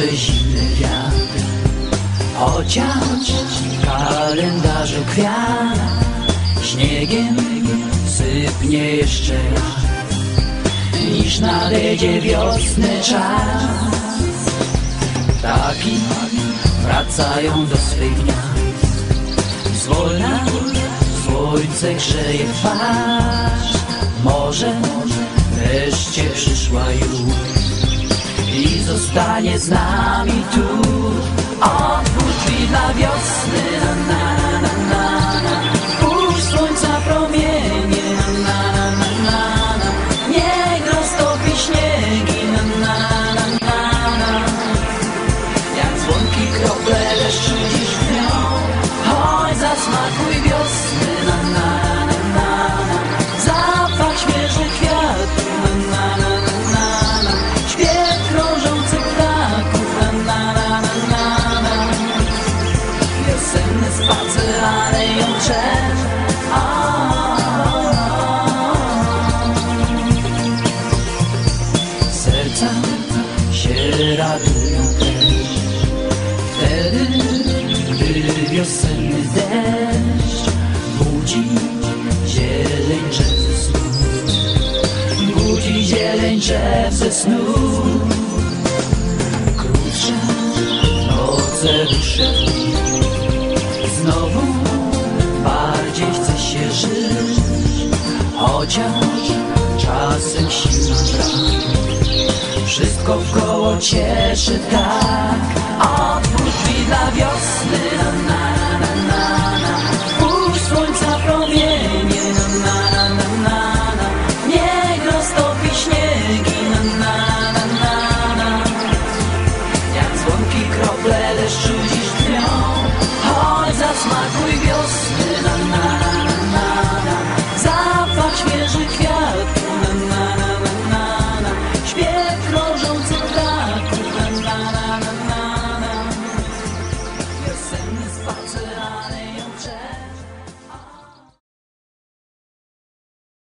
jeszcze zimny wiatr Chociaż w kalendarzu kwiat Śniegiem sypnie jeszcze raz. Niż nadejdzie wiosny czas. Ptaki wracają do swych gniazd Zwolna słońce grzeje twarz. Może wreszcie przyszła już zostanie z nami tu. Otwórz drzwi dla wiosny, na spacer aleją drzew, a Serca się radują też Wtedy, gdy wiosenny deszcz Budzi zieleń ze snu. Budzi zieleń ze snu. Krótsze noce Znowu bardziej chce się żyć Chociaż czasem siła. Brak wszystko wkoło cieszy tak. Otwórz drzwi dla wiosny. Na Puść słońca promienie. Na na na śniegi. Jak dzwonki krople deszczu Smart Reveals.